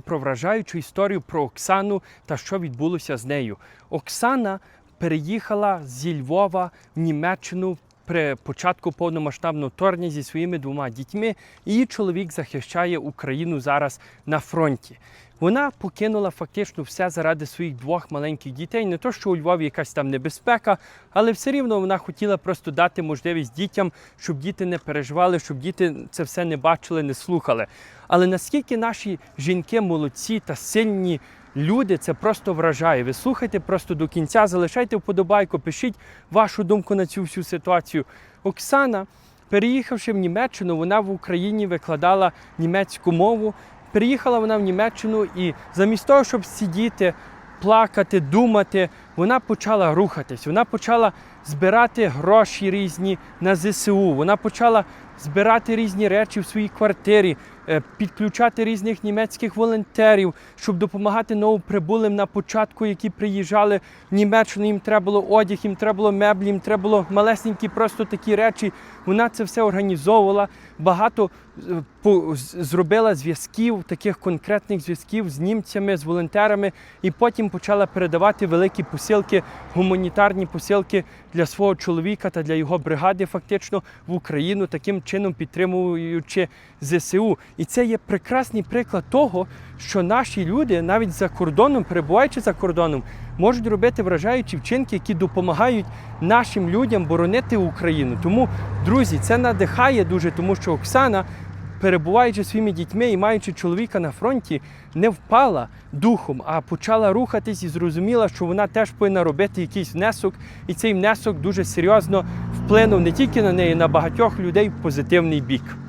про вражаючу історію про Оксану та що відбулося з нею. Оксана переїхала зі Львова в Німеччину при початку повномасштабного вторгнення зі своїми двома дітьми. Її чоловік захищає Україну зараз на фронті. Вона покинула фактично все заради своїх двох маленьких дітей. Не то, що у Львові якась там небезпека, але все рівно вона хотіла просто дати можливість дітям, щоб діти не переживали, щоб діти це все не бачили, не слухали. Але наскільки наші жінки молодці та сильні люди, це просто вражає. Ви слухайте просто до кінця, залишайте вподобайку, пишіть вашу думку на цю всю ситуацію. Оксана, переїхавши в Німеччину, вона в Україні викладала німецьку мову. Приїхала вона в Німеччину і замість того, щоб сидіти, плакати, думати, вона почала рухатись. Вона почала збирати гроші різні на ЗСУ. Вона почала збирати різні речі в своїй квартирі, е, підключати різних німецьких волонтерів, щоб допомагати новоприбулим на початку, які приїжджали в Німеччину. Їм треба було одяг, їм треба було меблі, їм треба було малесенькі просто такі речі. Вона це все організовувала. Багато е, зробила зв'язків, таких конкретних зв'язків з німцями, з волонтерами, і потім почала передавати великі посилки, гуманітарні посилки для свого чоловіка та для його бригади, фактично в Україну, таким чином підтримуючи ЗСУ. І це є прекрасний приклад того, що наші люди, навіть за кордоном, перебуваючи за кордоном, можуть робити вражаючі вчинки, які допомагають нашим людям боронити Україну. Тому, друзі, це надихає дуже, тому що Оксана перебуваючи своїми дітьми і маючи чоловіка на фронті, не впала духом, а почала рухатись і зрозуміла, що вона теж повинна робити якийсь внесок, і цей внесок дуже серйозно вплинув не тільки на неї, на багатьох людей в позитивний бік.